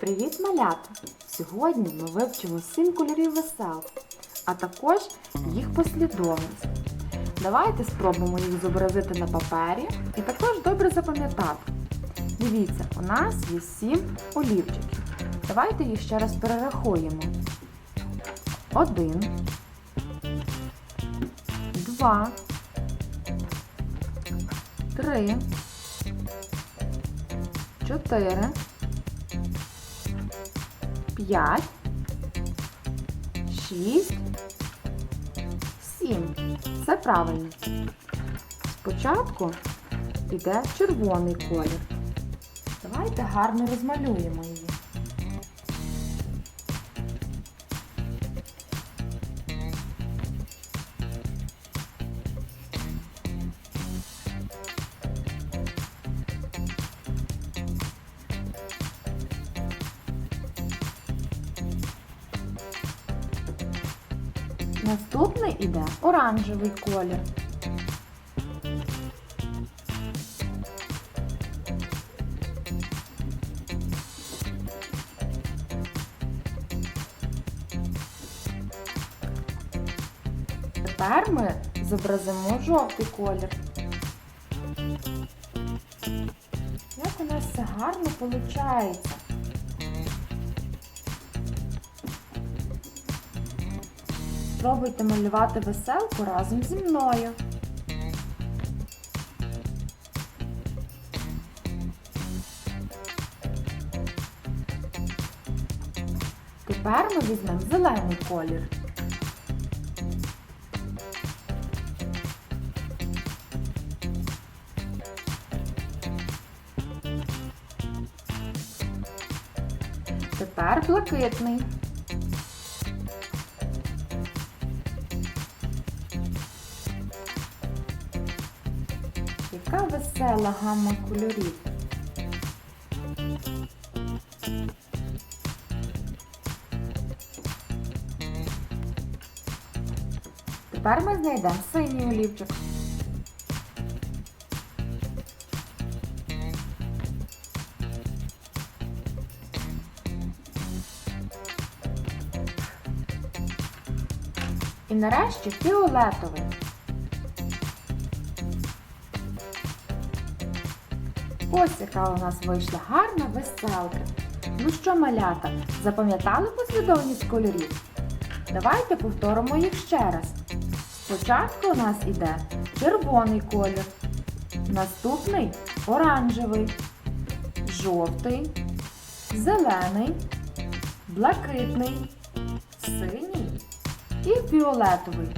Привіт, малята! Сьогодні ми вивчимо сім кольорів веселки, а також їх послідовність. Давайте спробуємо їх зобразити на папері і також добре запам'ятати. Дивіться, у нас є сім олівчиків. Давайте їх ще раз перерахуємо. Один, два, три, чотири. 5, 6, 7. Все правильно. Спочатку йде червоний колір. Давайте гарно розмалюємо її. Наступний іде оранжевий колір. Тепер ми зобразимо жовтий колір. Як у нас все гарно виходить. Спробуйте малювати веселку разом зі мною. Тепер ми візьмемо зелений колір. Тепер блакитний. Яка весела гамма кольорів. Тепер ми знайдемо синій олівчик. І нарешті фіолетовий. Ось яка у нас вийшла гарна веселка. Ну що, малята, запам'ятали послідовність кольорів? Давайте повторимо їх ще раз. Спочатку у нас іде червоний колір, наступний оранжевий, жовтий, зелений, блакитний, синій і фіолетовий.